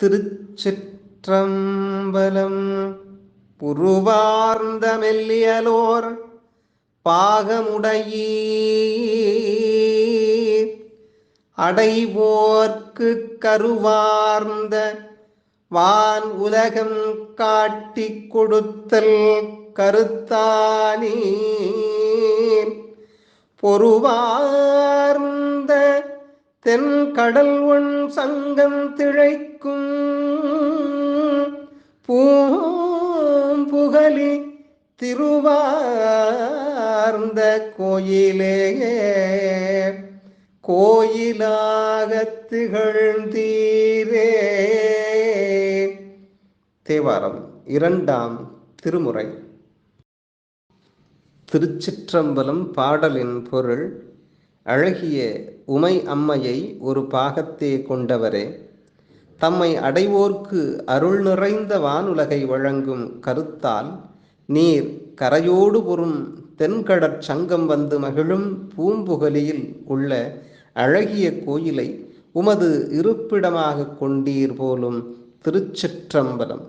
திருச்சிற்றம்பலம். புருவார்ந்த மெல்லியலோர் பாகமுடையீர். அடைவோர்க்கு கருவார்ந்த வான் உலகம் காட்டி கொடுத்தல் கருத்தானீர். பொறுவார்ந்த தென் கடல் ஒன் சங்கம் திழைக்கும் பூம்புகலி திருவார்ந்த கோயிலே. கோயிலாக திகழ்ந்தீரே. தேவாரம் இரண்டாம் திருமுறை. திருச்சிற்றம்பலம் பாடலின் பொருள் அழகிய உமை அம்மையை ஒரு பாகத்தே கொண்டவரே தம்மை அடைவோர்க்கு அருள் நிறைந்த வானுலகை வழங்கும் கருத்தால் நீர் கரையோடு பொறும் தென்கடற் சங்கம் வந்து மகிழும் பூம்புகலியில் உள்ள அழகிய கோயிலை உமது இருப்பிடமாக கொண்டீர் போலும் திருச்சிற்றம்பலம்.